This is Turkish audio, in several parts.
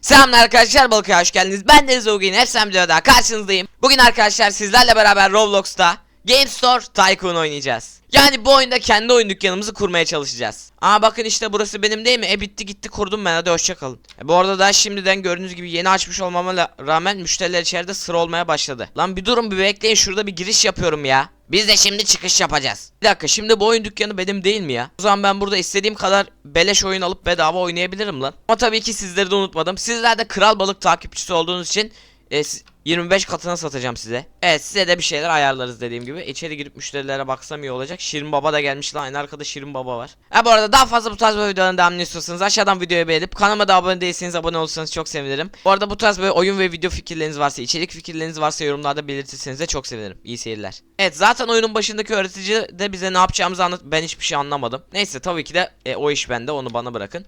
Selamlar arkadaşlar Balıkaya hoş geldiniz. Ben Deniz Ogun Ersem videoda karşınızdayım. Bugün arkadaşlar sizlerle beraber Roblox'ta Game Store Tycoon oynayacağız. Yani bu oyunda kendi oyun dükkanımızı kurmaya çalışacağız. Aa bakın işte burası benim değil mi? E bitti gitti kurdum ben hadi hoşçakalın. E, bu arada da şimdiden gördüğünüz gibi yeni açmış olmama rağmen müşteriler içeride sıra olmaya başladı. Lan bir durun bir bekleyin şurada bir giriş yapıyorum ya. Biz de şimdi çıkış yapacağız. Bir dakika şimdi bu oyun dükkanı benim değil mi ya? O zaman ben burada istediğim kadar beleş oyun alıp bedava oynayabilirim lan. Ama tabii ki sizleri de unutmadım. Sizler de Kral Balık takipçisi olduğunuz için e, 25 katına satacağım size. Evet size de bir şeyler ayarlarız dediğim gibi. İçeri girip müşterilere baksam iyi olacak. Şirin Baba da gelmiş lan. En arkada Şirin Baba var. Ha bu arada daha fazla bu tarz böyle videoların devamını istiyorsanız aşağıdan videoyu beğenip kanalıma da abone değilseniz abone olursanız çok sevinirim. Bu arada bu tarz böyle oyun ve video fikirleriniz varsa, içerik fikirleriniz varsa yorumlarda belirtirseniz de çok sevinirim. İyi seyirler. Evet zaten oyunun başındaki öğretici de bize ne yapacağımızı anlat. Ben hiçbir şey anlamadım. Neyse tabii ki de e, o iş bende. Onu bana bırakın.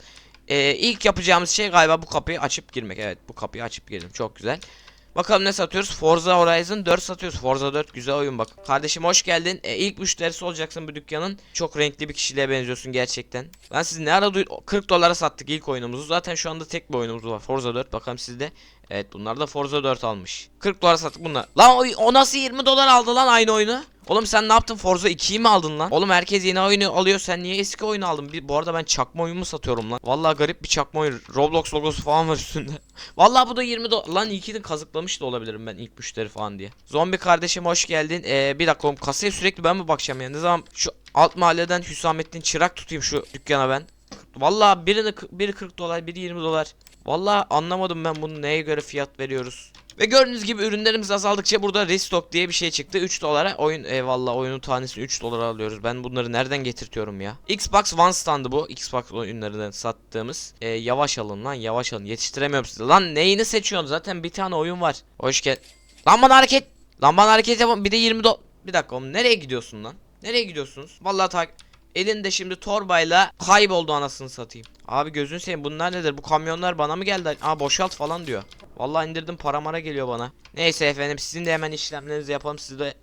E, ilk yapacağımız şey galiba bu kapıyı açıp girmek. Evet bu kapıyı açıp girdim. Çok güzel. Bakalım ne satıyoruz? Forza Horizon 4 satıyoruz. Forza 4 güzel oyun bak. Kardeşim hoş geldin. E, ilk müşterisi olacaksın bu dükkanın. Çok renkli bir kişiliğe benziyorsun gerçekten. Ben siz ne ara duy- 40 dolara sattık ilk oyunumuzu. Zaten şu anda tek bir oyunumuz var. Forza 4. Bakalım sizde. Evet bunlar da Forza 4 almış. 40 dolara sattık bunlar. Lan o, o nasıl 20 dolar aldı lan aynı oyunu? Oğlum sen ne yaptın Forza 2'yi mi aldın lan? Oğlum herkes yeni oyunu alıyor sen niye eski oyunu aldın? Bir, bu arada ben çakma oyun mu satıyorum lan? Vallahi garip bir çakma oyun. Roblox logosu falan var üstünde. Vallahi bu da 20 dolar. Lan iyi de kazıklamış da olabilirim ben ilk müşteri falan diye. Zombi kardeşim hoş geldin. Ee, bir dakika oğlum kasaya sürekli ben mi bakacağım ya? Ne zaman şu alt mahalleden Hüsamettin çırak tutayım şu dükkana ben. Vallahi birini biri 40 dolar, biri 20 dolar. Vallahi anlamadım ben bunu neye göre fiyat veriyoruz. Ve gördüğünüz gibi ürünlerimiz azaldıkça burada restock diye bir şey çıktı. 3 dolara oyun eyvallah oyunun tanesini 3 dolara alıyoruz. Ben bunları nereden getirtiyorum ya? Xbox One standı bu. Xbox oyunlarından sattığımız. Ee, yavaş alın lan yavaş alın. Yetiştiremiyorum sizi. Lan neyini seçiyorsun? Zaten bir tane oyun var. Hoş gel. Lan bana hareket. Lan bana hareket yapın. Bir de 20 do... Bir dakika oğlum nereye gidiyorsun lan? Nereye gidiyorsunuz? Vallahi tak elinde şimdi torbayla kayboldu anasını satayım. Abi gözün seveyim bunlar nedir? Bu kamyonlar bana mı geldi? Aa boşalt falan diyor. Vallahi indirdim para mara geliyor bana. Neyse efendim sizin de hemen işlemlerinizi yapalım. Siz de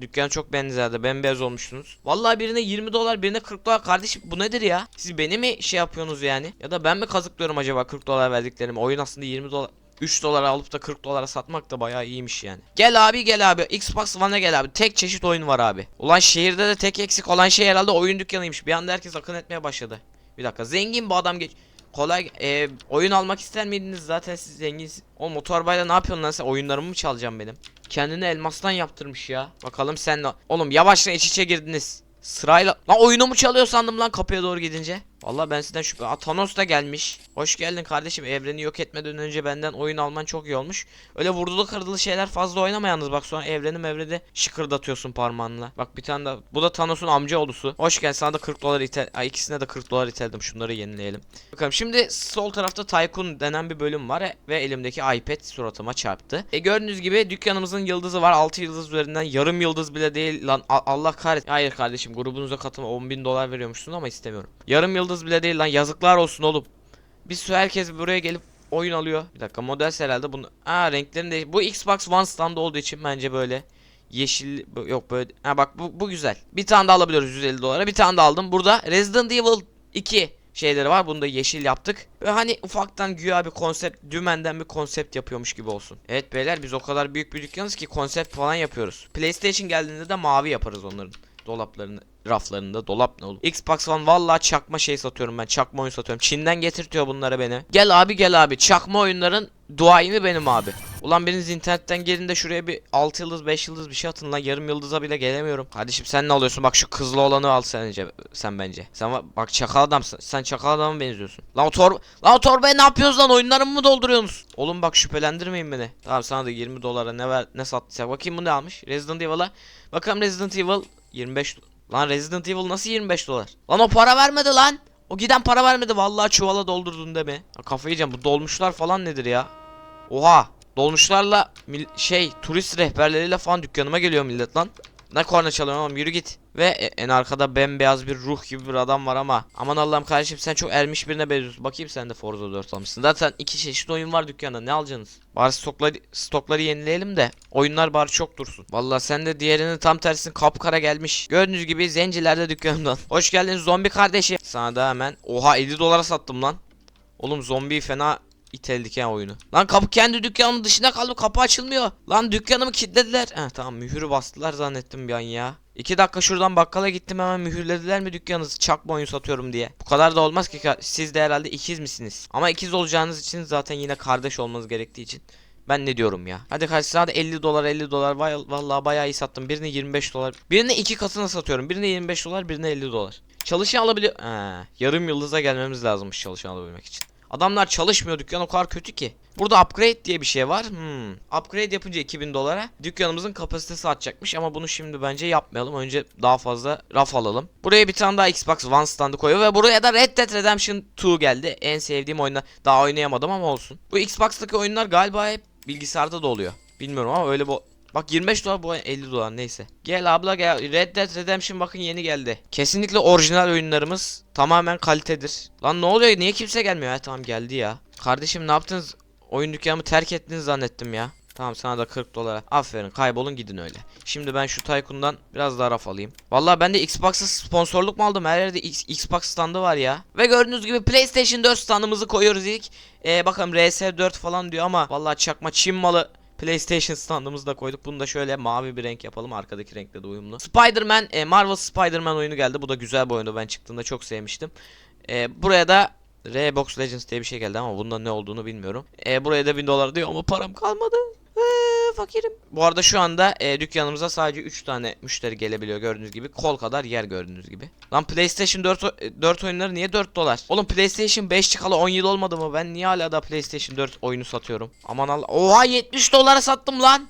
dükkan çok benzerdi. Bembeyaz olmuşsunuz. Vallahi birine 20 dolar birine 40 dolar. Kardeşim bu nedir ya? Siz beni mi şey yapıyorsunuz yani? Ya da ben mi kazıklıyorum acaba 40 dolar verdiklerimi? Oyun aslında 20 dolar. 3 dolara alıp da 40 dolara satmak da bayağı iyiymiş yani. Gel abi gel abi. Xbox One'a gel abi. Tek çeşit oyun var abi. Ulan şehirde de tek eksik olan şey herhalde oyun dükkanıymış. Bir anda herkes akın etmeye başladı. Bir dakika zengin bu adam geç. Kolay e, oyun almak ister miydiniz zaten siz zenginsiniz. O motorbayla ne yapıyorsun lan sen oyunlarımı mı çalacaksın benim? Kendini elmastan yaptırmış ya. Bakalım sen ne? Oğlum yavaşla iç içe girdiniz. Sırayla lan oyunu mu çalıyor sandım lan kapıya doğru gidince. Vallahi ben sizden şüphe. Aa, Thanos da gelmiş. Hoş geldin kardeşim. Evreni yok etmeden önce benden oyun alman çok iyi olmuş. Öyle vurdulu kırdılı şeyler fazla oynama. Bak sonra evreni mevreni şıkırdatıyorsun parmağınla. Bak bir tane daha. Bu da Thanos'un amca oğlusu. Hoş geldin. Sana da 40 dolar itel. Ay ikisine de 40 dolar iteldim. Şunları yenileyelim. Bakalım şimdi sol tarafta Tycoon denen bir bölüm var ve elimdeki iPad suratıma çarptı. E gördüğünüz gibi dükkanımızın yıldızı var. 6 yıldız üzerinden yarım yıldız bile değil lan. Allah kahretsin. Hayır kardeşim grubunuza katılma 10 bin dolar veriyormuşsun ama istemiyorum. Yarım yıldız bile değil lan. Yazıklar olsun oğlum. Bir sürü herkes buraya gelip oyun alıyor. Bir dakika model herhalde bunu. Aa renklerin de bu Xbox One standı olduğu için bence böyle yeşil yok böyle. Ha bak bu bu güzel. Bir tane daha alabiliyoruz 150 dolara. Bir tane daha aldım. Burada Resident Evil 2 şeyleri var. Bunu da yeşil yaptık. Ve hani ufaktan güya bir konsept dümenden bir konsept yapıyormuş gibi olsun. Evet beyler biz o kadar büyük bir dükkanız ki konsept falan yapıyoruz. PlayStation geldiğinde de mavi yaparız onların dolaplarını raflarında dolap ne olur. Xbox One vallahi çakma şey satıyorum ben. Çakma oyun satıyorum. Çin'den getirtiyor bunları beni. Gel abi gel abi. Çakma oyunların duayeni benim abi. Ulan biriniz internetten gelin de şuraya bir 6 yıldız 5 yıldız bir şey atın lan. Yarım yıldıza bile gelemiyorum. Kardeşim sen ne alıyorsun? Bak şu kızlı olanı al sence sen bence. Sen bak çakal adamsın. Sen çakal adama benziyorsun. Lan o tor lan o torbaya ne yapıyorsunuz lan? Oyunlarımı mı dolduruyorsunuz? Oğlum bak şüphelendirmeyin beni. Tamam sana da 20 dolara ne ver ne sattıysak. Bakayım bu ne almış? Resident Evil'a. Bakalım Resident Evil 25 Lan Resident Evil nasıl 25 dolar? Lan o para vermedi lan. O giden para vermedi. Vallahi çuvala doldurdun deme. Ya kafayı yiyeceğim. Bu dolmuşlar falan nedir ya? Oha. Dolmuşlarla şey turist rehberleriyle falan dükkanıma geliyor millet lan. Ne korna çalıyorum oğlum yürü git. Ve e- en arkada bembeyaz bir ruh gibi bir adam var ama. Aman Allah'ım kardeşim sen çok ermiş birine benziyorsun. Bakayım sen de Forza 4 almışsın. Zaten iki çeşit oyun var dükkanda ne alacaksınız? Bari stokları, stokları yenileyelim de oyunlar bari çok dursun. Vallahi sen de diğerinin tam tersini kapkara gelmiş. Gördüğünüz gibi zencilerde dükkanımdan. Hoş geldin zombi kardeşim. Sana da hemen. Oha 50 dolara sattım lan. Oğlum zombiyi fena iteldik ya oyunu. Lan kapı kendi dükkanımın dışına kaldı kapı açılmıyor. Lan dükkanımı kilitlediler. Heh tamam mühürü bastılar zannettim bir an ya. İki dakika şuradan bakkala gittim hemen mühürlediler mi dükkanınızı çakma oyun satıyorum diye. Bu kadar da olmaz ki siz de herhalde ikiz misiniz? Ama ikiz olacağınız için zaten yine kardeş olmanız gerektiği için ben ne diyorum ya. Hadi kaç saat 50 dolar 50 dolar Vay, vallahi bayağı iyi sattım. Birini 25 dolar. Birini iki katına satıyorum. Birini 25 dolar birini 50 dolar. Çalışan alabiliyor. He, yarım yıldıza gelmemiz lazımmış çalışan alabilmek için. Adamlar çalışmıyor dükkan o kadar kötü ki. Burada upgrade diye bir şey var. Hmm. Upgrade yapınca 2000 dolara dükkanımızın kapasitesi artacakmış ama bunu şimdi bence yapmayalım. Önce daha fazla raf alalım. Buraya bir tane daha Xbox One standı koyuyor ve buraya da Red Dead Redemption 2 geldi. En sevdiğim oyunda. Daha oynayamadım ama olsun. Bu Xbox'taki oyunlar galiba hep bilgisayarda da oluyor. Bilmiyorum ama öyle bu Bak 25 dolar bu 50 dolar neyse. Gel abla gel. Red Dead Redemption bakın yeni geldi. Kesinlikle orijinal oyunlarımız tamamen kalitedir. Lan ne oluyor? Niye kimse gelmiyor? Ha tamam geldi ya. Kardeşim ne yaptınız? Oyun dükkanımı terk ettiniz zannettim ya. Tamam sana da 40 dolara. Aferin kaybolun gidin öyle. Şimdi ben şu Tycoon'dan biraz daha raf alayım. Vallahi ben de Xbox'a sponsorluk mu aldım? Her yerde X- Xbox standı var ya. Ve gördüğünüz gibi PlayStation 4 standımızı koyuyoruz ilk. Ee, bakalım RS4 falan diyor ama vallahi çakma Çin malı PlayStation standımızı da koyduk. Bunu da şöyle mavi bir renk yapalım. Arkadaki renkle de uyumlu. Spider-Man, e, Marvel Spider-Man oyunu geldi. Bu da güzel bir oyundu. Ben çıktığında çok sevmiştim. E, buraya da Roblox Legends diye bir şey geldi ama bunda ne olduğunu bilmiyorum. E, buraya da 1000 dolar diyor ama param kalmadı. Eee, fakirim. Bu arada şu anda e, dükkanımıza sadece 3 tane müşteri gelebiliyor gördüğünüz gibi. Kol kadar yer gördüğünüz gibi. Lan PlayStation 4, o- e, 4 oyunları niye 4 dolar? Oğlum PlayStation 5 çıkalı 10 yıl olmadı mı? Ben niye hala da PlayStation 4 oyunu satıyorum? Aman Allah. Oha 70 dolara sattım lan.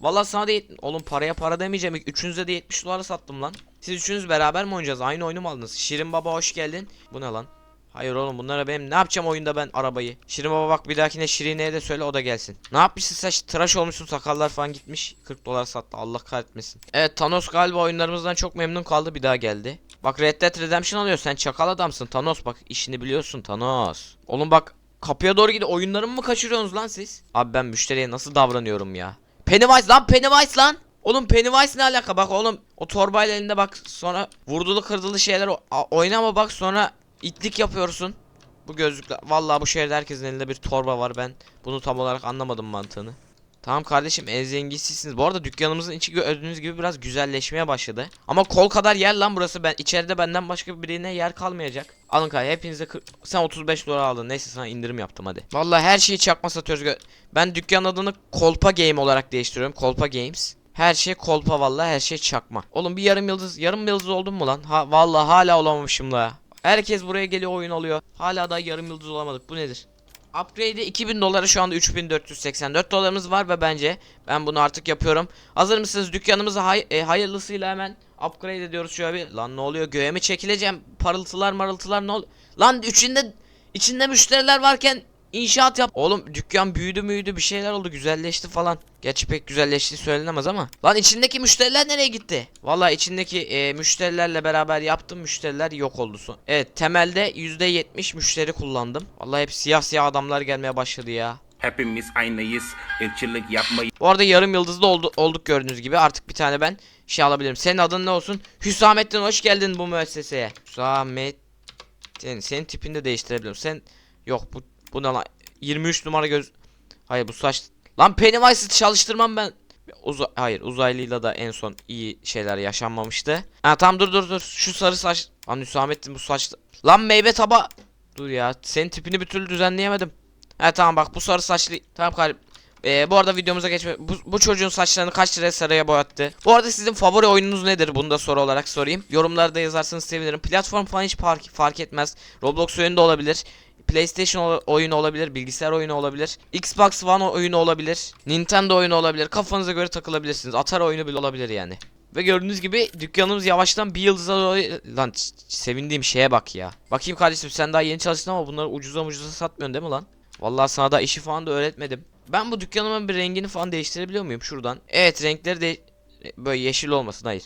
Vallahi sana da Oğlum paraya para demeyeceğim. Üçünüze de 70 dolara sattım lan. Siz üçünüz beraber mi oynayacağız? Aynı oyunu mu aldınız? Şirin Baba hoş geldin. Bu ne lan? Hayır oğlum bunlara benim ne yapacağım oyunda ben arabayı. Şirin baba bak bir dahakine Şirine'ye de söyle o da gelsin. Ne yapmışsın sen tıraş olmuşsun sakallar falan gitmiş. 40 dolar sattı Allah kahretmesin. Evet Thanos galiba oyunlarımızdan çok memnun kaldı bir daha geldi. Bak Red Dead Redemption alıyor sen çakal adamsın Thanos bak işini biliyorsun Thanos. Oğlum bak kapıya doğru gidiyor oyunlarımı mı kaçırıyorsunuz lan siz? Abi ben müşteriye nasıl davranıyorum ya. Pennywise lan Pennywise lan. Oğlum Pennywise ne alaka bak oğlum o torbayla elinde bak sonra vurdulu kırdılı şeyler oynama bak sonra itlik yapıyorsun. Bu gözlükler vallahi bu şehirde herkesin elinde bir torba var ben bunu tam olarak anlamadım mantığını. Tamam kardeşim en zenginsizsiniz. Bu arada dükkanımızın içi gördüğünüz gibi biraz güzelleşmeye başladı. Ama kol kadar yer lan burası. Ben içeride benden başka birine yer kalmayacak. Alın kay hepinize kırk- sen 35 dolar aldın. Neyse sana indirim yaptım hadi. Vallahi her şeyi çakma satıyoruz. Ben dükkanın adını Kolpa Game olarak değiştiriyorum. Kolpa Games. Her şey kolpa vallahi her şey çakma. Oğlum bir yarım yıldız yarım yıldız oldum mu lan? Ha vallahi hala olamamışım la. Herkes buraya geliyor oyun alıyor. Hala da yarım yıldız olamadık. Bu nedir? Upgrade'e 2000 dolara şu anda 3484 dolarımız var ve bence ben bunu artık yapıyorum. Hazır mısınız? Dükkanımızı hay- e, hayırlısıyla hemen upgrade ediyoruz şöyle bir. Lan ne oluyor? Göğe mi çekileceğim? Parıltılar marıltılar ne ol? Lan içinde içinde müşteriler varken inşaat yap. Oğlum dükkan büyüdü müydü bir şeyler oldu güzelleşti falan. Gerçi pek güzelleştiği söylenemez ama. Lan içindeki müşteriler nereye gitti? Vallahi içindeki e, müşterilerle beraber yaptım müşteriler yok oldu son. Evet temelde %70 müşteri kullandım. Vallahi hep siyah siyah adamlar gelmeye başladı ya. Hepimiz aynıyız. Irkçılık yapmayın. Bu arada yarım yıldızlı oldu, olduk gördüğünüz gibi. Artık bir tane ben şey alabilirim. Senin adın ne olsun? Hüsamettin hoş geldin bu müesseseye. Hüsamettin. Senin tipini de değiştirebilirim. Sen yok bu bu ne lan? 23 numara göz. Hayır bu saç. Lan Pennywise'ı çalıştırmam ben. Uza Hayır uzaylıyla da en son iyi şeyler yaşanmamıştı. Ha tamam dur dur dur. Şu sarı saç. Lan Hüsamettin bu saç. Lan meyve taba. Dur ya senin tipini bir türlü düzenleyemedim. Ha tamam bak bu sarı saçlı. Tamam kardeşim. Ee, bu arada videomuza geçme. Bu, bu çocuğun saçlarını kaç liraya sarıya boyattı? Bu arada sizin favori oyununuz nedir? Bunu da soru olarak sorayım. Yorumlarda yazarsanız sevinirim. Platform falan hiç fark, fark etmez. Roblox oyunu da olabilir. PlayStation oyunu olabilir, bilgisayar oyunu olabilir, Xbox One oyunu olabilir, Nintendo oyunu olabilir. Kafanıza göre takılabilirsiniz. Atar oyunu bile olabilir yani. Ve gördüğünüz gibi dükkanımız yavaştan bir yıldıza doğru... Lan sevindiğim şeye bak ya. Bakayım kardeşim sen daha yeni çalıştın ama bunları ucuza ucuza satmıyorsun değil mi lan? Vallahi sana da işi falan da öğretmedim. Ben bu dükkanımın bir rengini falan değiştirebiliyor muyum şuradan? Evet renkleri de böyle yeşil olmasın hayır.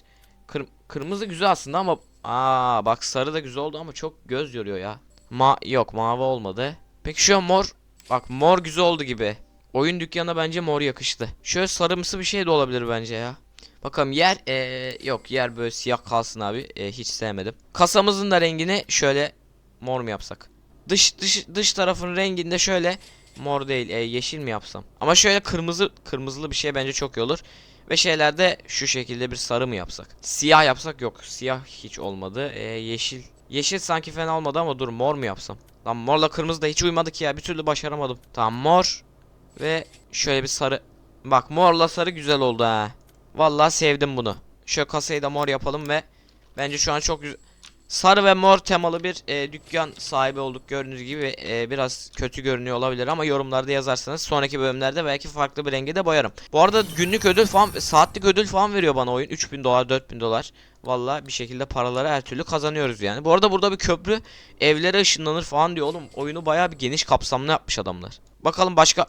Kır- kırmızı güzel aslında ama aa bak sarı da güzel oldu ama çok göz yoruyor ya. Ma yok mavi olmadı. Peki şu an mor bak mor güzel oldu gibi. Oyun dükkanına bence mor yakıştı. Şöyle sarımsı bir şey de olabilir bence ya. Bakalım yer eee, yok yer böyle siyah kalsın abi. Eee, hiç sevmedim. Kasamızın da rengini şöyle mor mu yapsak? Dış dış dış tarafın renginde şöyle Mor değil, e, yeşil mi yapsam? Ama şöyle kırmızı kırmızılı bir şey bence çok iyi olur. Ve şeylerde şu şekilde bir sarı mı yapsak? Siyah yapsak yok. Siyah hiç olmadı. E, yeşil. Yeşil sanki fena olmadı ama dur mor mu yapsam? Lan morla kırmızı da hiç uymadı ki ya. Bir türlü başaramadım. Tamam mor. Ve şöyle bir sarı. Bak morla sarı güzel oldu ha. Vallahi sevdim bunu. Şöyle kasayı da mor yapalım ve bence şu an çok güzel. Sarı ve mor temalı bir e, dükkan sahibi olduk gördüğünüz gibi e, biraz kötü görünüyor olabilir ama yorumlarda yazarsanız sonraki bölümlerde belki farklı bir renge de boyarım. Bu arada günlük ödül falan saatlik ödül falan veriyor bana oyun 3000 dolar 4000 dolar. Valla bir şekilde paraları her türlü kazanıyoruz yani. Bu arada burada bir köprü evlere ışınlanır falan diyor oğlum. Oyunu bayağı bir geniş kapsamlı yapmış adamlar. Bakalım başka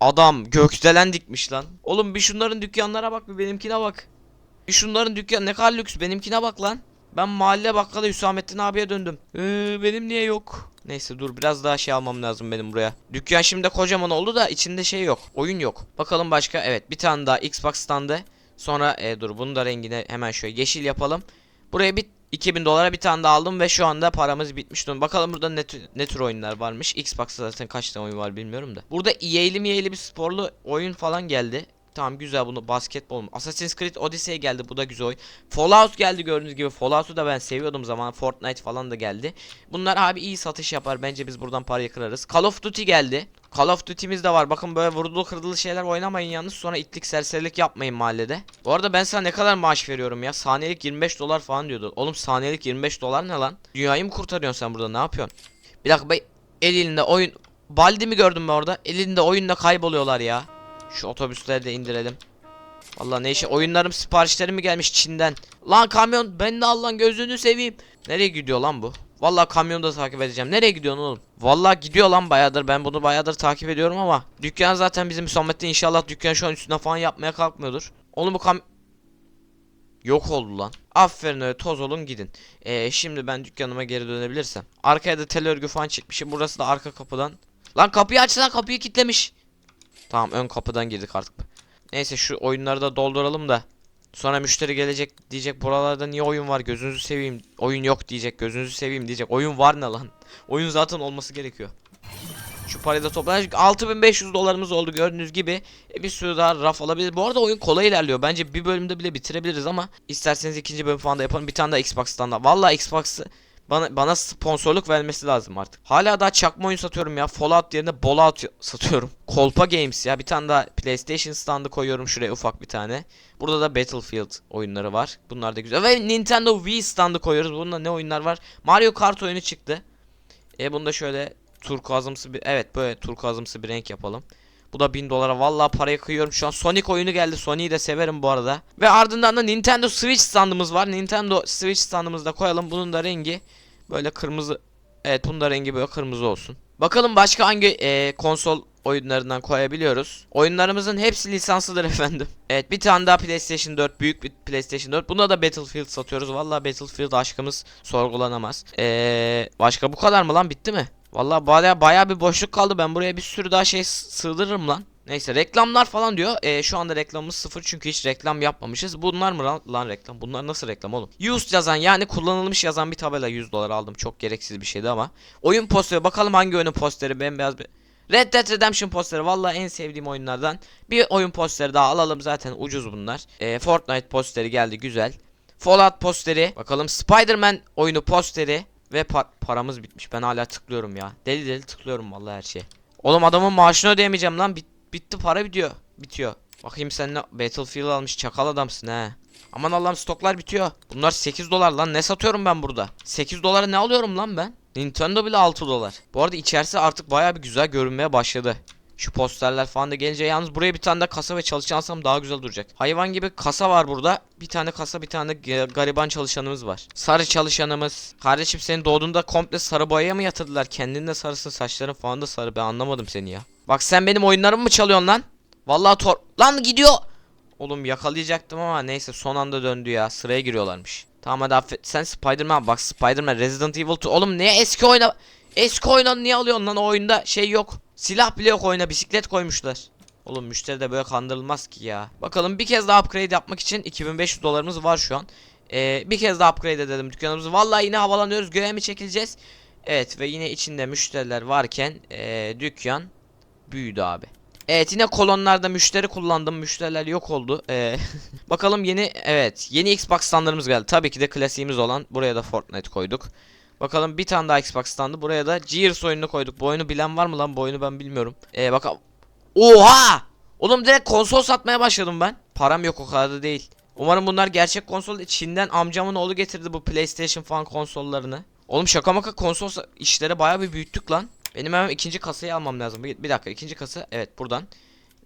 Adam gökdelen dikmiş lan. Oğlum bir şunların dükkanlara bak bir benimkine bak. Bir şunların dükkan ne kadar lüks benimkine bak lan. Ben mahalle bakkalı Hüsamettin abiye döndüm. Ee, benim niye yok? Neyse dur biraz daha şey almam lazım benim buraya. Dükkan şimdi kocaman oldu da içinde şey yok. Oyun yok. Bakalım başka. Evet bir tane daha Xbox standı. Sonra e, dur bunu da rengine hemen şöyle yeşil yapalım. Buraya bir 2000 dolara bir tane daha aldım ve şu anda paramız bitmiş durumda. Bakalım burada ne, ne tür oyunlar varmış. Xbox'ta zaten kaç tane oyun var bilmiyorum da. Burada EA'li miyeli bir sporlu oyun falan geldi. Tamam güzel bunu basketbol mu? Assassin's Creed Odyssey geldi bu da güzel oyun. Fallout geldi gördüğünüz gibi. Fallout'u da ben seviyordum zaman. Fortnite falan da geldi. Bunlar abi iyi satış yapar. Bence biz buradan parayı kırarız. Call of Duty geldi. Call of Duty'miz de var. Bakın böyle vurdulu kırdılı şeyler oynamayın yalnız. Sonra itlik serserilik yapmayın mahallede. Bu arada ben sana ne kadar maaş veriyorum ya? Saniyelik 25 dolar falan diyordu. Oğlum saniyelik 25 dolar ne lan? Dünyayı mı kurtarıyorsun sen burada? Ne yapıyorsun? Bir dakika be elinde oyun Baldi mi gördüm ben orada? Elinde oyunda kayboluyorlar ya. Şu otobüsleri de indirelim. Vallahi ne işe oyunlarım siparişlerim mi gelmiş Çin'den. Lan kamyon ben de Allah'ın gözünü seveyim. Nereye gidiyor lan bu? Vallahi kamyonu da takip edeceğim. Nereye gidiyorsun oğlum? Vallahi gidiyor lan bayağıdır. Ben bunu bayağıdır takip ediyorum ama dükkan zaten bizim Hüsamettin inşallah dükkan şu an üstüne falan yapmaya kalkmıyordur. Oğlum bu kam Yok oldu lan. Aferin öyle toz olun gidin. Ee, şimdi ben dükkanıma geri dönebilirsem. Arkaya da tel örgü falan çekmişim. Burası da arka kapıdan. Lan kapıyı aç lan kapıyı kilitlemiş. Tamam ön kapıdan girdik artık. Neyse şu oyunları da dolduralım da. Sonra müşteri gelecek diyecek buralarda niye oyun var gözünüzü seveyim. Oyun yok diyecek gözünüzü seveyim diyecek. Oyun var ne lan? Oyun zaten olması gerekiyor. Şu parayı da toplayacak. 6500 dolarımız oldu gördüğünüz gibi. E, bir sürü daha raf alabilir. Bu arada oyun kolay ilerliyor. Bence bir bölümde bile bitirebiliriz ama isterseniz ikinci bölüm falan da yapalım. Bir tane daha Xbox'tan da. Vallahi Xbox'ı bana bana sponsorluk vermesi lazım artık. Hala daha çakma oyun satıyorum ya. Fallout yerine Fallout satıyorum. Kolpa Games ya. Bir tane daha PlayStation standı koyuyorum şuraya ufak bir tane. Burada da Battlefield oyunları var. Bunlar da güzel. Ve Nintendo Wii standı koyuyoruz. Bunda ne oyunlar var? Mario Kart oyunu çıktı. E bunu da şöyle turkuazımsı bir evet böyle turkuazımsı bir renk yapalım. Bu da 1000 dolara vallahi parayı kıyıyorum şu an. Sonic oyunu geldi. Sonic'i de severim bu arada. Ve ardından da Nintendo Switch standımız var. Nintendo Switch standımızı da koyalım. Bunun da rengi böyle kırmızı. Evet bunun da rengi böyle kırmızı olsun. Bakalım başka hangi e, konsol oyunlarından koyabiliyoruz. Oyunlarımızın hepsi lisanslıdır efendim. Evet bir tane daha PlayStation 4 büyük bir PlayStation 4. Buna da Battlefield satıyoruz. Vallahi Battlefield aşkımız sorgulanamaz. Eee başka bu kadar mı lan bitti mi? Vallahi baya baya bir boşluk kaldı. Ben buraya bir sürü daha şey sığdırırım lan. Neyse reklamlar falan diyor. Ee, şu anda reklamımız sıfır çünkü hiç reklam yapmamışız. Bunlar mı lan, lan reklam? Bunlar nasıl reklam oğlum? Used yazan yani kullanılmış yazan bir tabela 100 dolar aldım. Çok gereksiz bir şeydi ama. Oyun posteri bakalım hangi oyunun posteri bembeyaz bir. Red Dead Redemption posteri vallahi en sevdiğim oyunlardan. Bir oyun posteri daha alalım zaten ucuz bunlar. Ee, Fortnite posteri geldi güzel. Fallout posteri. Bakalım Spider-Man oyunu posteri. Ve pa- paramız bitmiş. Ben hala tıklıyorum ya. Deli deli tıklıyorum vallahi her şeye. Oğlum adamın maaşını ödeyemeyeceğim lan. Bit- bitti para bitiyor. Bitiyor. Bakayım sen ne Battlefield almış çakal adamsın he. Aman Allah'ım stoklar bitiyor. Bunlar 8 dolar lan ne satıyorum ben burada? 8 dolara ne alıyorum lan ben? Nintendo bile 6 dolar. Bu arada içerisi artık bayağı bir güzel görünmeye başladı. Şu posterler falan da gelince yalnız buraya bir tane de kasa ve çalışan alsam daha güzel duracak. Hayvan gibi kasa var burada. Bir tane kasa bir tane gariban çalışanımız var. Sarı çalışanımız. Kardeşim senin doğduğunda komple sarı boyaya mı yatırdılar? Kendin de sarısın saçların falan da sarı. Ben anlamadım seni ya. Bak sen benim oyunlarımı mı çalıyorsun lan? Vallahi tor... Lan gidiyor. Oğlum yakalayacaktım ama neyse son anda döndü ya. Sıraya giriyorlarmış. Tamam hadi affet. Sen Spider-Man bak Spider-Man Resident Evil 2. Oğlum niye eski oyna... Eski oyunu niye alıyorsun lan o oyunda şey yok. Silah bile yok oyuna bisiklet koymuşlar. Oğlum müşteri de böyle kandırılmaz ki ya. Bakalım bir kez daha upgrade yapmak için 2500 dolarımız var şu an. Ee, bir kez daha upgrade edelim dükkanımızı. Vallahi yine havalanıyoruz göğe mi çekileceğiz? Evet ve yine içinde müşteriler varken ee, dükkan büyüdü abi. Evet yine kolonlarda müşteri kullandım. Müşteriler yok oldu. Ee, bakalım yeni evet yeni Xbox standlarımız geldi. Tabii ki de klasiğimiz olan buraya da Fortnite koyduk. Bakalım bir tane daha Xbox standı. Buraya da Gears oyununu koyduk. Bu oyunu bilen var mı lan? Bu oyunu ben bilmiyorum. Ee, bakalım. Oha! Oğlum direkt konsol satmaya başladım ben. Param yok o kadar da değil. Umarım bunlar gerçek konsol. Çin'den amcamın oğlu getirdi bu PlayStation falan konsollarını. Oğlum şaka maka konsol işleri bayağı bir büyüttük lan. Benim hemen ikinci kasayı almam lazım. Bir, bir dakika ikinci kasa evet buradan.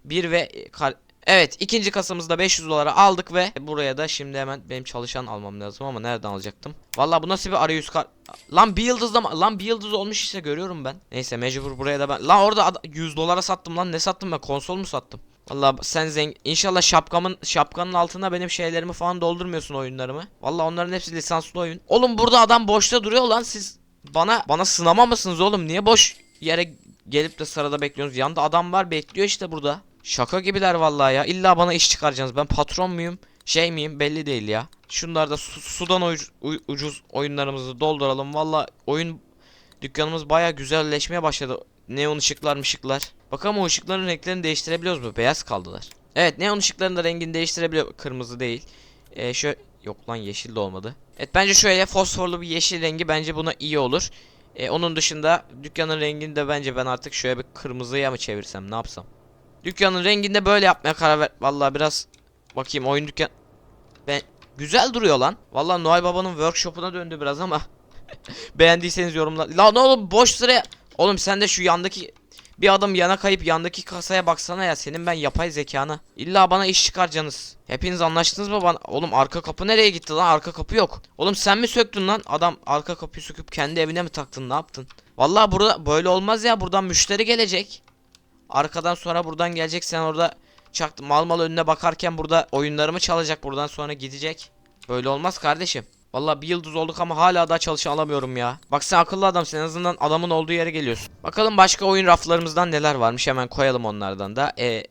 Bir ve kar- Evet ikinci kasamızda 500 dolara aldık ve buraya da şimdi hemen benim çalışan almam lazım ama nereden alacaktım? Vallahi bu nasıl bir arayüz kar... Lan bir yıldız da lan bir yıldız olmuş işte görüyorum ben. Neyse mecbur buraya da ben... Lan orada ad- 100 dolara sattım lan ne sattım ben konsol mu sattım? Vallahi sen zengin... İnşallah şapkamın şapkanın altına benim şeylerimi falan doldurmuyorsun oyunlarımı. Vallahi onların hepsi lisanslı oyun. Oğlum burada adam boşta duruyor lan siz bana bana sınama mısınız oğlum? Niye boş yere gelip de sırada bekliyorsunuz? Yanında adam var bekliyor işte burada. Şaka gibiler vallahi ya. İlla bana iş çıkaracaksınız. Ben patron muyum? Şey miyim? Belli değil ya. Şunlarda su- sudan ucuz, ucuz oyunlarımızı dolduralım. Vallahi oyun dükkanımız baya güzelleşmeye başladı. Neon ışıklar mışıklar. Bakalım o ışıkların renklerini değiştirebiliyoruz mu? Beyaz kaldılar. Evet neon ışıkların da rengini değiştirebiliyor. Kırmızı değil. Ee, şöyle yok lan yeşil de olmadı. Evet bence şöyle fosforlu bir yeşil rengi bence buna iyi olur. Ee, onun dışında dükkanın rengini de bence ben artık şöyle bir kırmızıya mı çevirsem ne yapsam? Dükkanın renginde böyle yapmaya karar ver. Vallahi biraz bakayım oyun dükkan ben güzel duruyor lan. Vallahi Noel Baba'nın workshop'una döndü biraz ama beğendiyseniz yorumlar. Lan oğlum boş sıraya. Oğlum sen de şu yandaki bir adım yana kayıp yandaki kasaya baksana ya senin ben yapay zekana. İlla bana iş çıkaracaksınız. Hepiniz anlaştınız mı bana? Oğlum arka kapı nereye gitti lan? Arka kapı yok. Oğlum sen mi söktün lan? Adam arka kapıyı söküp kendi evine mi taktın? Ne yaptın? Vallahi burada böyle olmaz ya. Buradan müşteri gelecek. Arkadan sonra buradan gelecek. Sen orada çaktın mal mal önüne bakarken burada oyunlarımı çalacak. Buradan sonra gidecek. Böyle olmaz kardeşim. Vallahi bir yıldız olduk ama hala daha çalışan alamıyorum ya. Bak sen akıllı adamsın en azından adamın olduğu yere geliyorsun. Bakalım başka oyun raflarımızdan neler varmış hemen koyalım onlardan da. Ee,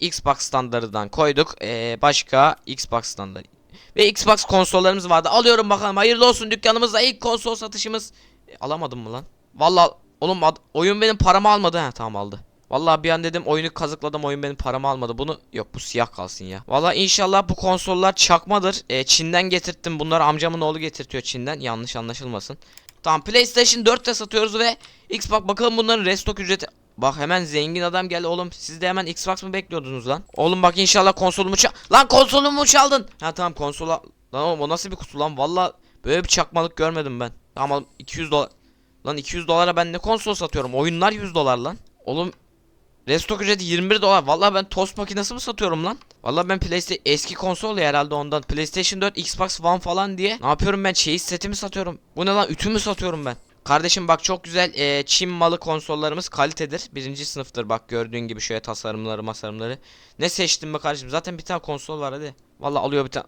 Xbox standarından koyduk. Ee, başka Xbox standardı. Ve Xbox konsollarımız vardı. Alıyorum bakalım hayırlı olsun dükkanımızda ilk konsol satışımız. E, alamadım mı lan? Vallahi oğlum oyun benim paramı almadı. Ha tamam aldı. Vallahi bir an dedim oyunu kazıkladım oyun benim paramı almadı. Bunu yok bu siyah kalsın ya. Vallahi inşallah bu konsollar çakmadır. Ee, Çin'den getirttim. Bunları amcamın oğlu getirtiyor Çin'den. Yanlış anlaşılmasın. Tamam PlayStation 4 de satıyoruz ve Xbox bakalım bunların restock ücreti. Bak hemen zengin adam geldi oğlum. Siz de hemen Xbox mı bekliyordunuz lan? Oğlum bak inşallah konsolumu çal... Lan konsolumu çaldın. Ha tamam konsola... Lan oğlum o nasıl bir kutu lan? Vallahi böyle bir çakmalık görmedim ben. Tamam 200 dolar. Lan 200 dolara ben ne konsol satıyorum? Oyunlar 100 dolar lan. Oğlum Restock ücreti 21 dolar. Vallahi ben tost makinesi mi satıyorum lan? Vallahi ben PlayStation eski konsol ya herhalde ondan. PlayStation 4, Xbox One falan diye. Ne yapıyorum ben? Çeyiz setimi satıyorum. Bu ne lan? Ütü mü satıyorum ben? Kardeşim bak çok güzel e, Çin malı konsollarımız kalitedir. Birinci sınıftır bak gördüğün gibi şöyle tasarımları masarımları. Ne seçtim be kardeşim? Zaten bir tane konsol var hadi. Vallahi alıyor bir tane.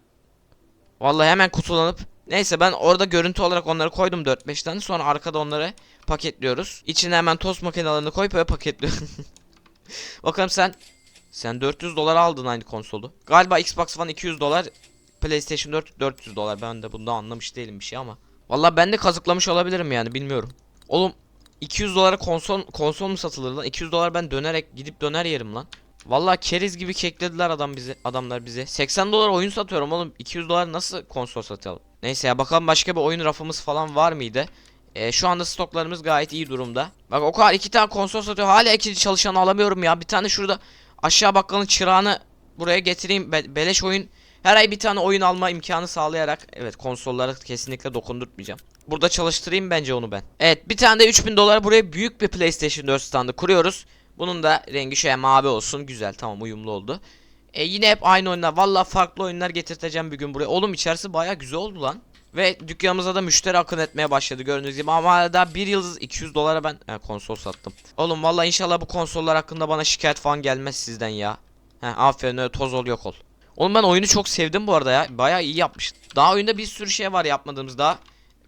Vallahi hemen kutulanıp. Neyse ben orada görüntü olarak onları koydum 4-5 tane. Sonra arkada onları paketliyoruz. İçine hemen tost makinelerini koyup böyle paketliyorum. Bakalım sen sen 400 dolar aldın aynı konsolu. Galiba Xbox One 200 dolar, PlayStation 4 400 dolar. Ben de bunda anlamış değilim bir şey ama. Vallahi ben de kazıklamış olabilirim yani bilmiyorum. Oğlum 200 dolara konsol konsol mu satılır lan? 200 dolar ben dönerek gidip döner yerim lan. Vallahi keriz gibi keklediler adam bizi adamlar bize. 80 dolar oyun satıyorum oğlum. 200 dolar nasıl konsol satalım? Neyse ya bakalım başka bir oyun rafımız falan var mıydı? Ee, şu anda stoklarımız gayet iyi durumda. Bak o kadar iki tane konsol satıyor. Hala ikinci çalışanı alamıyorum ya. Bir tane şurada aşağı bakkalın çırağını buraya getireyim. Be- beleş oyun. Her ay bir tane oyun alma imkanı sağlayarak. Evet konsollara kesinlikle dokundurtmayacağım. Burada çalıştırayım bence onu ben. Evet bir tane de 3000 dolar buraya büyük bir PlayStation 4 standı kuruyoruz. Bunun da rengi şöyle mavi olsun. Güzel tamam uyumlu oldu. E yine hep aynı oyunlar. Valla farklı oyunlar getirteceğim bir gün buraya. Oğlum içerisi baya güzel oldu lan. Ve dükkanımıza da müşteri akın etmeye başladı gördüğünüz gibi ama hala bir yıldız 200 dolara ben he, konsol sattım. Oğlum valla inşallah bu konsollar hakkında bana şikayet falan gelmez sizden ya. He aferin öyle toz ol yok ol. Oğlum ben oyunu çok sevdim bu arada ya. Baya iyi yapmış. Daha oyunda bir sürü şey var yapmadığımız daha.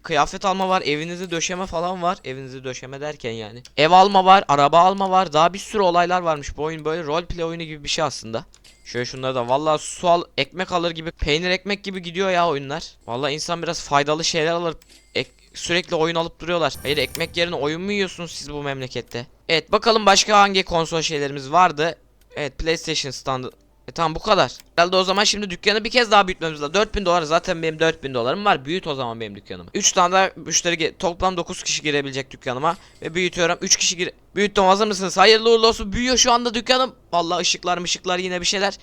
Kıyafet alma var, evinizi döşeme falan var. Evinizi döşeme derken yani. Ev alma var, araba alma var. Daha bir sürü olaylar varmış. Bu oyun böyle roleplay oyunu gibi bir şey aslında. Şöyle şunları da vallahi su al, ekmek alır gibi, peynir ekmek gibi gidiyor ya oyunlar. Vallahi insan biraz faydalı şeyler alır. Ek, sürekli oyun alıp duruyorlar. Hayır ekmek yerine oyun mu yiyorsunuz siz bu memlekette? Evet bakalım başka hangi konsol şeylerimiz vardı. Evet PlayStation standı. E tamam bu kadar. Herhalde o zaman şimdi dükkanı bir kez daha büyütmemiz lazım. 4000 dolar zaten benim 4000 dolarım var. Büyüt o zaman benim dükkanımı. 3 tane daha müşteri toplam 9 kişi girebilecek dükkanıma ve büyütüyorum. 3 kişi gir büyüttüm hazır mısınız? Hayırlı uğurlu olsun. Büyüyor şu anda dükkanım. Vallahi ışıklar mışıklar yine bir şeyler.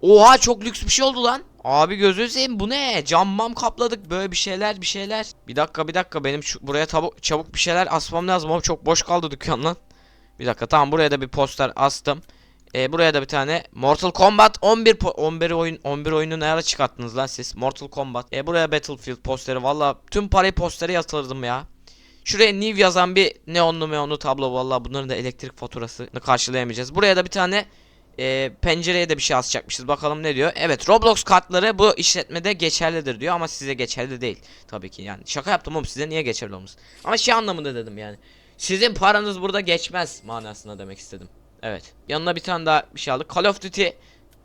Oha çok lüks bir şey oldu lan. Abi gözünü seveyim bu ne? Cam mam kapladık böyle bir şeyler bir şeyler. Bir dakika bir dakika benim buraya tabuk, çabuk bir şeyler asmam lazım ama çok boş kaldı dükkan lan. Bir dakika tamam buraya da bir poster astım. Ee, buraya da bir tane Mortal Kombat 11 po- 11 oyun 11 oyunu ne ara çıkarttınız lan siz? Mortal Kombat. Ee, buraya Battlefield posteri valla tüm parayı postere yatırdım ya. Şuraya New yazan bir neonlu meonlu tablo valla bunların da elektrik faturasını karşılayamayacağız. Buraya da bir tane e, pencereye de bir şey asacakmışız. Bakalım ne diyor. Evet Roblox kartları bu işletmede geçerlidir diyor ama size geçerli değil. Tabii ki yani. Şaka yaptım oğlum size niye geçerli olmasın. Ama şey anlamında dedim yani. Sizin paranız burada geçmez manasında demek istedim. Evet. Yanına bir tane daha bir şey aldık. Call of Duty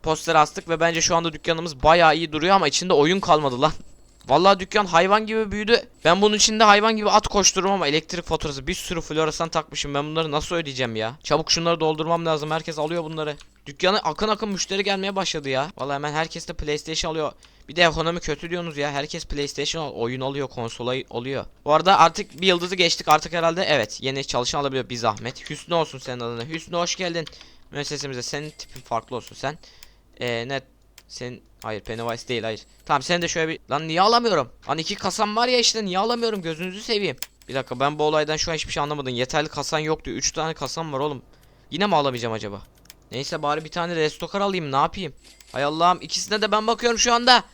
poster astık ve bence şu anda dükkanımız bayağı iyi duruyor ama içinde oyun kalmadı lan. Vallahi dükkan hayvan gibi büyüdü. Ben bunun içinde hayvan gibi at koştururum ama elektrik faturası bir sürü floresan takmışım. Ben bunları nasıl ödeyeceğim ya? Çabuk şunları doldurmam lazım. Herkes alıyor bunları. Dükkana akın akın müşteri gelmeye başladı ya. Vallahi hemen herkes de PlayStation alıyor. Bir de ekonomi kötü diyorsunuz ya. Herkes PlayStation oyun alıyor, konsola alıyor. Bu arada artık bir yıldızı geçtik. Artık herhalde evet yeni çalışan alabiliyor bir zahmet. Hüsnü olsun senin adına. Hüsnü hoş geldin. Müessesemize senin tipin farklı olsun sen. Ee, net sen hayır Pennywise değil hayır. Tamam sen de şöyle bir lan niye alamıyorum? Lan iki kasam var ya işte niye alamıyorum gözünüzü seveyim. Bir dakika ben bu olaydan şu an hiçbir şey anlamadım. Yeterli kasan yok diyor. 3 tane kasam var oğlum. Yine mi alamayacağım acaba? Neyse bari bir tane restokar alayım ne yapayım? Hay Allah'ım ikisine de ben bakıyorum şu anda.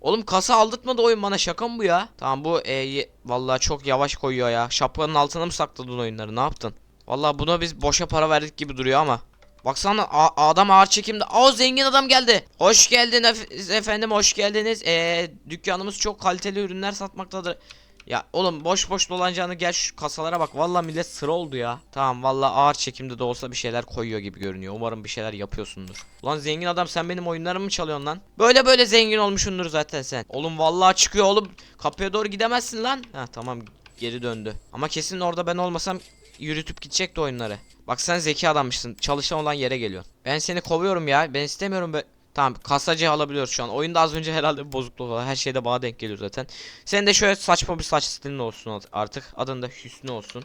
Oğlum kasa aldırtmadı oyun bana şaka mı bu ya? Tamam bu e, vallahi çok yavaş koyuyor ya. Şapkanın altına mı sakladın oyunları ne yaptın? Vallahi buna biz boşa para verdik gibi duruyor ama. Baksana adam ağır çekimde. Aa zengin adam geldi. Hoş geldin ef- efendim hoş geldiniz. Ee, dükkanımız çok kaliteli ürünler satmaktadır. Ya oğlum boş boş dolanacağını gel şu kasalara bak. Vallahi millet sıra oldu ya. Tamam vallahi ağır çekimde de olsa bir şeyler koyuyor gibi görünüyor. Umarım bir şeyler yapıyorsundur. Ulan zengin adam sen benim oyunlarımı mı çalıyorsun lan? Böyle böyle zengin olmuşsundur zaten sen. Oğlum vallahi çıkıyor oğlum. Kapıya doğru gidemezsin lan. Ha tamam geri döndü. Ama kesin orada ben olmasam yürütüp gidecekti oyunları. Bak sen zeki adammışsın. Çalışan olan yere geliyorsun. Ben seni kovuyorum ya. Ben istemiyorum be. Tamam kasacı alabiliyoruz şu an. Oyunda az önce herhalde bir bozukluk var. Her şeyde bana denk geliyor zaten. Senin de şöyle saçma bir saç stilin olsun artık. Adın da Hüsnü olsun.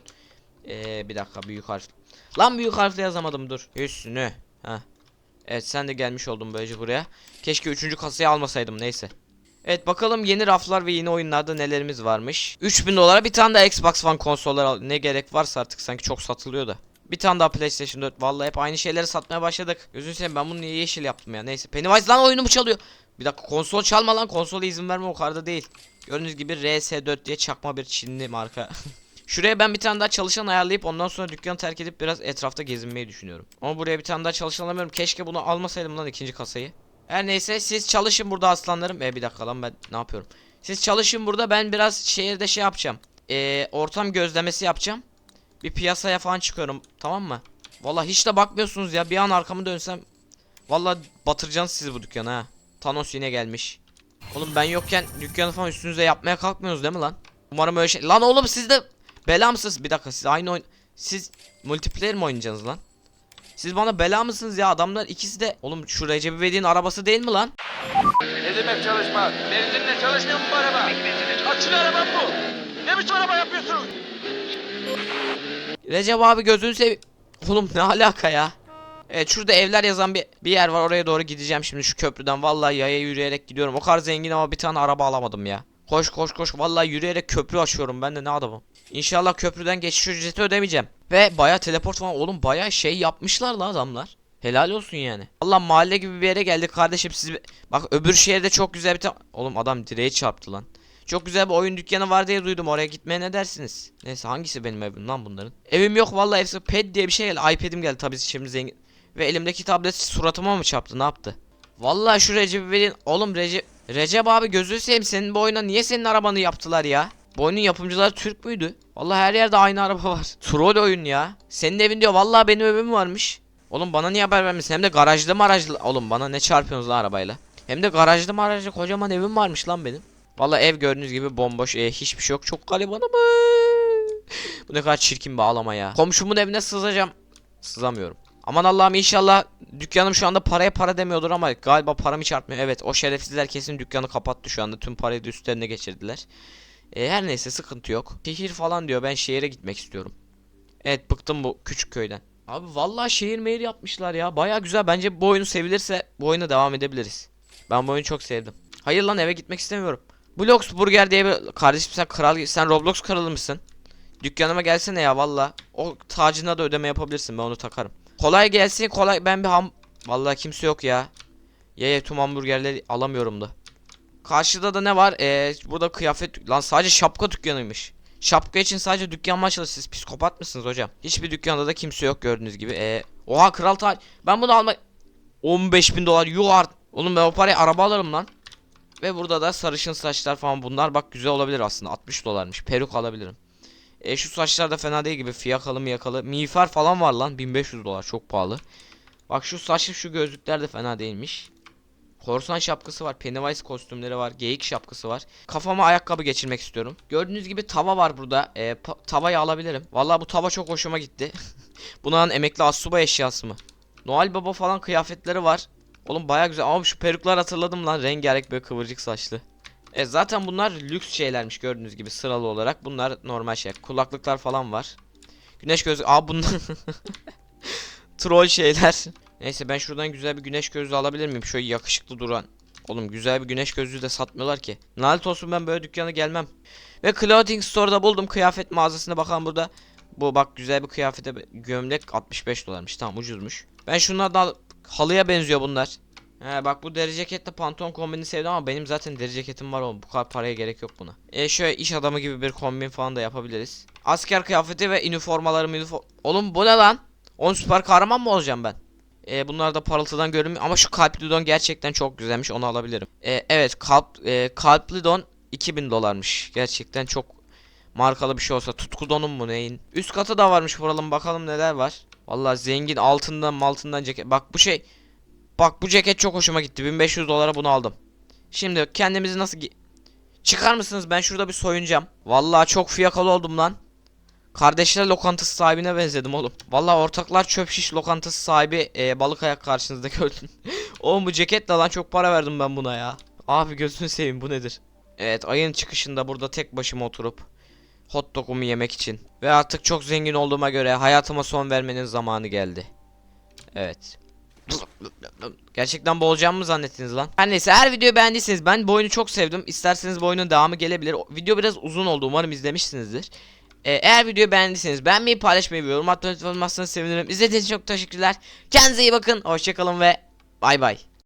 Ee, bir dakika büyük harf. Lan büyük harfle yazamadım dur. Hüsnü. Ha. Evet sen de gelmiş oldun böylece buraya. Keşke üçüncü kasayı almasaydım neyse. Evet bakalım yeni raflar ve yeni oyunlarda nelerimiz varmış. 3000 dolara bir tane daha Xbox One konsollar al. Ne gerek varsa artık sanki çok satılıyor da. Bir tane daha PlayStation 4. Vallahi hep aynı şeyleri satmaya başladık. Gözünü seveyim ben bunu niye yeşil yaptım ya. Neyse Pennywise lan oyunumu çalıyor. Bir dakika konsol çalma lan konsola izin verme o kadar da değil. Gördüğünüz gibi RS4 diye çakma bir Çinli marka. Şuraya ben bir tane daha çalışan ayarlayıp ondan sonra dükkanı terk edip biraz etrafta gezinmeyi düşünüyorum. Ama buraya bir tane daha çalışan alamıyorum. Keşke bunu almasaydım lan ikinci kasayı. Her neyse siz çalışın burada aslanlarım. E bir dakika lan ben ne yapıyorum? Siz çalışın burada ben biraz şehirde şey yapacağım. Ee, ortam gözlemesi yapacağım. Bir piyasaya falan çıkıyorum tamam mı? Vallahi hiç de bakmıyorsunuz ya bir an arkamı dönsem. Vallahi batıracaksınız siz bu dükkanı ha. Thanos yine gelmiş. Oğlum ben yokken dükkanı falan üstünüze yapmaya kalkmıyorsunuz değil mi lan? Umarım öyle şey. Lan oğlum siz de bela? Bir dakika siz aynı oyun... Siz multiplayer mi oynayacaksınız lan? Siz bana bela mısınız ya? Adamlar ikisi de... Oğlum şu Recep İvedik'in arabası değil mi lan? Ne demek çalışma? Benzinle çalışmıyor mu bu araba? Açın arabam bu. Ne biçim araba yapıyorsunuz? Recep abi gözünü sev... Oğlum ne alaka ya? Evet şurada evler yazan bir, bir yer var oraya doğru gideceğim şimdi şu köprüden vallahi yaya yürüyerek gidiyorum o kadar zengin ama bir tane araba alamadım ya Koş koş koş vallahi yürüyerek köprü aşıyorum ben de ne adamım İnşallah köprüden geçiş ücreti ödemeyeceğim Ve baya teleport falan oğlum baya şey yapmışlar la adamlar Helal olsun yani. Allah mahalle gibi bir yere geldik kardeşim siz bak öbür şehirde çok güzel bir ta- oğlum adam direğe çarptı lan. Çok güzel bir oyun dükkanı var diye duydum oraya gitmeye ne dersiniz? Neyse hangisi benim evim lan bunların? Evim yok vallahi hepsi ped diye bir şey geldi. iPad'im geldi tabii şimdi zengin. Ve elimdeki tablet suratıma mı çarptı ne yaptı? Vallahi şu Recep İvedik'in oğlum Recep Recep abi gözünü seveyim senin bu oyuna niye senin arabanı yaptılar ya? Bu oyunun yapımcıları Türk müydü? Vallahi her yerde aynı araba var. Troll oyun ya. Senin evin diyor vallahi benim evim varmış. Oğlum bana niye haber vermişsin? Hem de garajlı marajlı. Oğlum bana ne çarpıyorsunuz lan arabayla? Hem de garajlı marajlı kocaman evim varmış lan benim. Valla ev gördüğünüz gibi bomboş. E, hiçbir şey yok. Çok gariban ama. Bu ne kadar çirkin bir ağlama ya. Komşumun evine sızacağım. Sızamıyorum. Aman Allah'ım inşallah dükkanım şu anda paraya para demiyordur ama galiba param hiç artmıyor. Evet o şerefsizler kesin dükkanı kapattı şu anda. Tüm parayı da üstlerine geçirdiler. E, her neyse sıkıntı yok. Şehir falan diyor ben şehire gitmek istiyorum. Evet bıktım bu küçük köyden. Abi vallahi şehir mehir yapmışlar ya. Baya güzel. Bence bu oyunu sevilirse bu oyuna devam edebiliriz. Ben bu oyunu çok sevdim. Hayır lan eve gitmek istemiyorum. Blox Burger diye bir kardeşim sen kral sen Roblox kralı mısın? Dükkanıma gelsene ya valla. O tacına da ödeme yapabilirsin ben onu takarım. Kolay gelsin kolay ben bir ham... Vallahi kimse yok ya. Ya ya tüm hamburgerleri alamıyorum da. Karşıda da ne var? Ee, burada kıyafet... Lan sadece şapka dükkanıymış. Şapka için sadece dükkan mı açılır? Siz psikopat mısınız hocam? Hiçbir dükkanda da kimse yok gördüğünüz gibi. Ee, oha kral taç. Ben bunu almak... 15 bin dolar. Yuh art. Oğlum ben o parayı araba alırım lan. Ve burada da sarışın saçlar falan bunlar bak güzel olabilir aslında 60 dolarmış peruk alabilirim e, şu saçlar da fena değil gibi fiyakalı miyakalı miğfer falan var lan 1500 dolar çok pahalı Bak şu saçlı şu gözlükler de fena değilmiş Korsan şapkası var Pennywise kostümleri var geyik şapkası var Kafama ayakkabı geçirmek istiyorum Gördüğünüz gibi tava var burada e, Tavayı alabilirim Vallahi bu tava çok hoşuma gitti Bunların emekli assubay eşyası mı Noel Baba falan kıyafetleri var Oğlum baya güzel ama şu peruklar hatırladım lan rengarenk böyle kıvırcık saçlı. E zaten bunlar lüks şeylermiş gördüğünüz gibi sıralı olarak. Bunlar normal şey. Kulaklıklar falan var. Güneş gözlüğü. Aa bunlar troll şeyler. Neyse ben şuradan güzel bir güneş gözlüğü alabilir miyim? Şöyle yakışıklı duran. Oğlum güzel bir güneş gözlüğü de satmıyorlar ki. Nalet olsun ben böyle dükkana gelmem. Ve Clothing Store'da buldum kıyafet mağazasına bakalım burada. Bu bak güzel bir kıyafete gömlek 65 dolarmış. Tamam ucuzmuş. Ben şunlardan al- halıya benziyor bunlar. He bak bu deri ceketle pantolon kombini sevdim ama benim zaten deri ceketim var oğlum. Bu kadar paraya gerek yok buna. E şöyle iş adamı gibi bir kombin falan da yapabiliriz. Asker kıyafeti ve üniformalarım üniform... Oğlum bu ne lan? 10 süper kahraman mı olacağım ben? E, bunlar da parıltıdan görünmüyor ama şu kalpli don gerçekten çok güzelmiş onu alabilirim. E, evet kalp e, kalpli don 2000 dolarmış. Gerçekten çok markalı bir şey olsa tutku donum mu neyin? Üst katı da varmış buralım bakalım neler var. Vallahi zengin altından altından ceket. Bak bu şey Bak bu ceket çok hoşuma gitti. 1500 dolara bunu aldım. Şimdi kendimizi nasıl Çıkar mısınız? Ben şurada bir soyunacağım. Vallahi çok fiyakalı oldum lan. Kardeşler lokantası sahibine benzedim oğlum. Vallahi ortaklar çöp şiş lokantası sahibi e, balık ayak karşınızda gördüm. oğlum bu ceket lan çok para verdim ben buna ya. Abi gözünü seveyim bu nedir? Evet ayın çıkışında burada tek başıma oturup hot dogumu yemek için ve artık çok zengin olduğuma göre hayatıma son vermenin zamanı geldi. Evet. Gerçekten boğulacağımı mı zannettiniz lan? Her neyse her videoyu beğendiyseniz ben bu oyunu çok sevdim. İsterseniz bu oyunun devamı gelebilir. Video biraz uzun oldu umarım izlemişsinizdir. Ee, eğer videoyu beğendiyseniz beğenmeyi paylaşmayı ve yorum atmayı unutmazsanız sevinirim. İzlediğiniz için çok teşekkürler. Kendinize iyi bakın. Hoşçakalın ve bay bay.